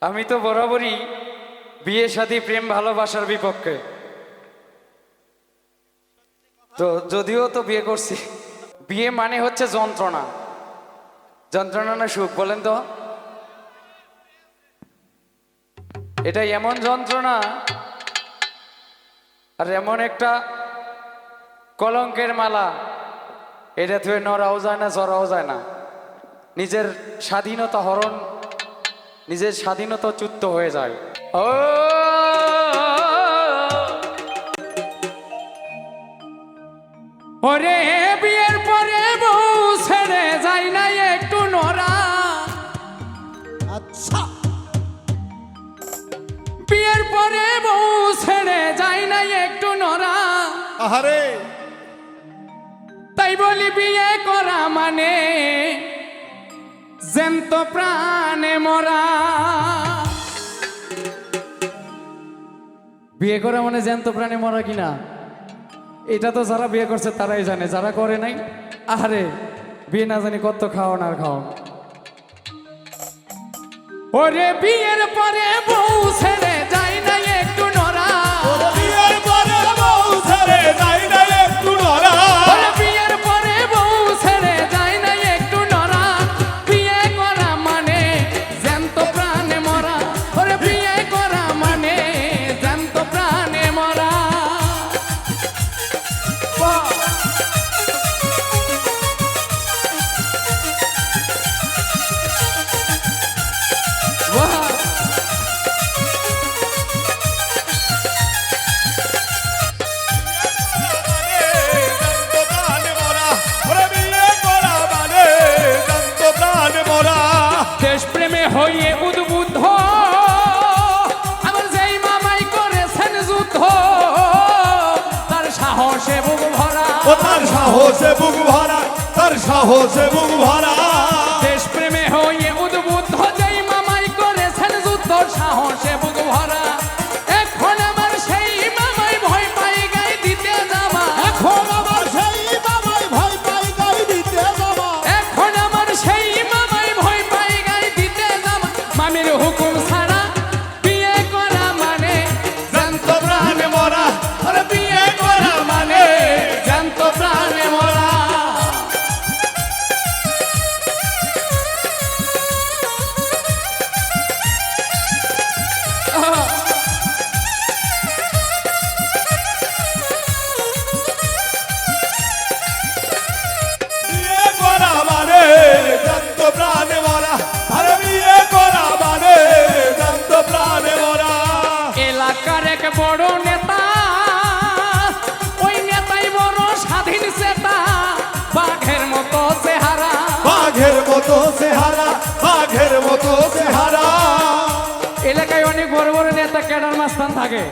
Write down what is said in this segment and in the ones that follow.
আমি তো বরাবরই বিয়ে, শাদী, প্রেম, ভালোবাসার বিপক্ষে। তো যদিও তো বিয়ে করছি, বিয়ে মানে হচ্ছে যন্ত্রণা। যন্ত্রণা না সুখ, বলেন তো। এটা এমন যন্ত্রণা আর এমন একটা কলঙ্কের মালা। এটা তুই নড়াও যায় না জড়াও যায় না। নিজের স্বাধীনতা হরণ নিজের স্বাধীনতা চ্যুত হয়ে যায়। ও! ওরে বিয়ের পরে বউ ছেড়ে যায় না একটু নড়া। আচ্ছা। বিয়ের পরে বউ ছেড়ে যায় না একটু নড়া। আহারে। তাই বলি বিয়ে করা মানে জ্যান্ত প্রাণে মরা। বিয়ে করা মানে জ্যান্ত প্রাণে মরা কিনা? এটা তো যারা বিয়ে করছে তারাই জানে, যারা করে নাই, আরে, বিয়ে না জানি কত খাওয়ান আর খাও। ওরে বিয়ের পরে বউ ছেড়ে যায় না একটু নরা বিয়ের পরে বউ ছেড়ে যাই সাহসে বুক ভরা, তার সাহসে বুক ভরা। দেশপ্রেমে হয়ে উদ্বুদ্ধ যেই মামাই করেছেন যুদ্ধ, সাহসে বাঘের মতো চেহারা বাঘের মতো চেহারা। এলাকায় অনেক বড় বড় নেতা ক্যাডার মাস্তান থাকে।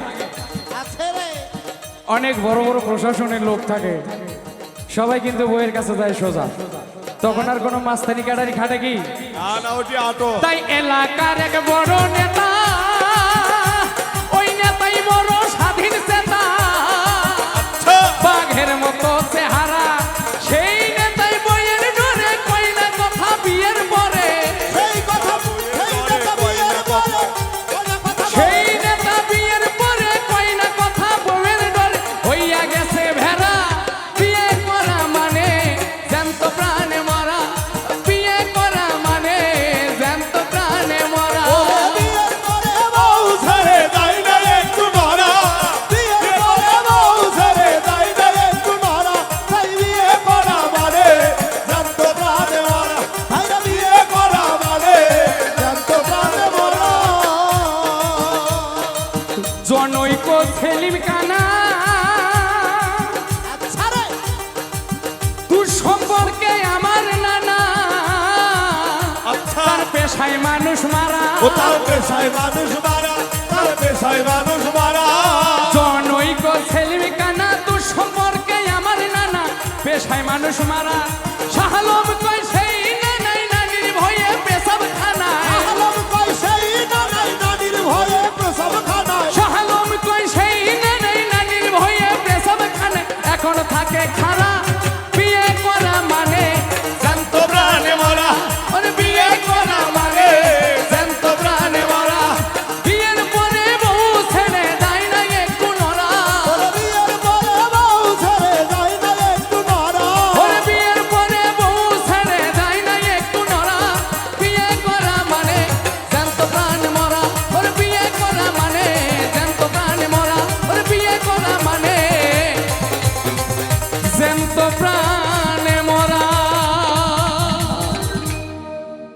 অনেক বড় বড় প্রশাসনের লোক থাকে। সবাই কিন্তু বইয়ের কাছে যায় সোজা। তখন আর কোনো মাস্তানি ক্যাডারি খাটে কি? তাই এলাকার এক বড় নেতা জনৈক সেলিম কানা। তুর সম্পর্কে আমার নানা। আচ্ছা। তার পেশায় মানুষ মারা। ও তার পেশায় মানুষ মারা তার পেশায় মানুষ মারা। জনৈক সেলিম কানা তুর সম্পর্কে আমার নানা। পেশায় মানুষ মারা। শাহালম